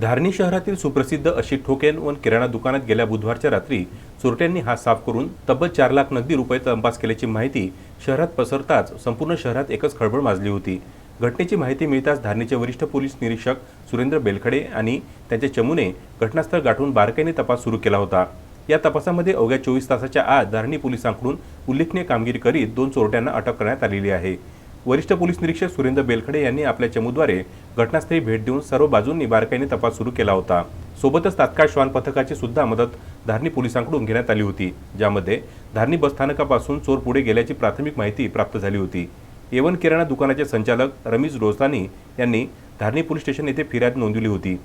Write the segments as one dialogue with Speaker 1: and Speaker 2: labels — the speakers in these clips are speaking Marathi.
Speaker 1: धारणी शहरातील सुप्रसिद्ध अशी ठोकेन व किराणा दुकानात गेल्या बुधवारच्या रात्री चोरट्यांनी हा साफ करून तब्बल चार लाख नगदी रुपये तंपास केल्याची माहिती शहरात पसरताच संपूर्ण शहरात एकच खळबळ माजली होती. घटनेची माहिती मिळताच धारणीचे वरिष्ठ पोलीस निरीक्षक सुरेंद्र बेलखडे आणि त्यांचे चमूने घटनास्थळ गाठून बारकाईने तपास सुरू केला होता. या तपासामध्ये अवघ्या चोवीस तासाच्या आत धारणी पोलिसांकडून उल्लेखनीय कामगिरी करीत दोन चोरट्यांना अटक करण्यात आलेली आहे. वरिष्ठ पोलीस निरीक्षक सुरेंद्र बेलखडे यांनी आपल्या चमूद्वारे घटनास्थळी भेट देऊन सर्व बाजूंनी बारकाईने तपास सुरू केला होता. सोबतच तात्काळ श्वान पथकाची सुद्धा मदत धारणी पोलिसांकडून घेण्यात आली होती ज्यामध्ये धारणी बसस्थानकापासून चोर पुढे गेल्याची प्राथमिक माहिती प्राप्त झाली होती. एवन किराणा दुकानाचे संचालक रमीज रोस्तानी यांनी धारणी पोलीस स्टेशन येथे फिर्याद नोंदवली होती.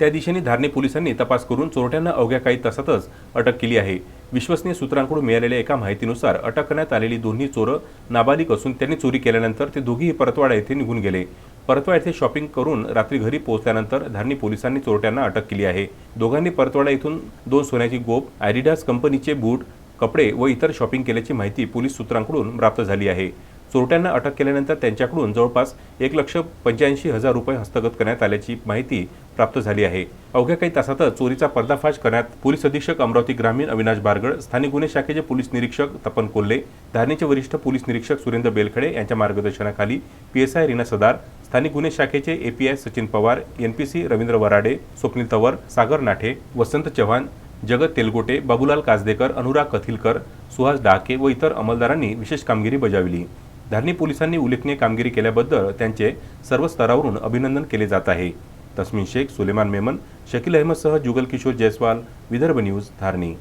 Speaker 1: त्या दिशेने धारणी पोलिसांनी तपास करून चोरट्यांना अवघ्या काही तासातच अटक केली आहे. विश्वसनीय सूत्रांकडून मिळालेल्या एका माहितीनुसार अटक करण्यात आलेली दोन्ही चोरं नाबालिक असून त्यांनी चोरी केल्यानंतर ते दोघीही परतवाडा येथे निघून गेले. परतवाडा येथे शॉपिंग करून रात्री घरी पोहोचल्यानंतर धारणी पोलिसांनी चोरट्यांना अटक केली आहे. दोघांनी परतवाडा येथून दोन सोन्याची गोप ॲडिडास कंपनीचे बूट कपडे व इतर शॉपिंग केल्याची माहिती पोलीस सूत्रांकडून प्राप्त झाली आहे. चोरट्यांना अटक केल्यानंतर त्यांच्याकडून जवळपास एक लक्ष पंच्याऐंशी हजार रुपये हस्तगत करण्यात आल्याची माहिती प्राप्त झाली आहे. अवघ्या काही तासातच चोरीचा पर्दाफाश करण्यात पोलीस अधीक्षक अमरावती ग्रामीण अविनाश बारगड स्थानिक गुन्हे शाखेचे पोलीस निरीक्षक तपन कोल्हे धारणीचे वरिष्ठ पोलीस निरीक्षक सुरेंद्र बेलखडे यांच्या मार्गदर्शनाखाली पीएसआय रीना सदार स्थानिक गुन्हे शाखेचे एपीआय सचिन पवार एनपीसी रवींद्र वराडे स्वप्नील तवर सागर नाठे वसंत चव्हाण जगत तेलगोटे बाबूलाल कासदेकर अनुराग कथिलकर सुहास डाके व इतर अंमलदारांनी विशेष कामगिरी बजावली. धारणी पोलिसांनी उल्लेखनीय कामगिरी केल्याबद्दल त्यांचे सर्व स्तरावरून अभिनंदन केले जात आहे. तस्मिन शेख सुलेमान मेमन शकील अहमदसह जुगल किशोर जयस्वाल विदर्भ न्यूज धारणी.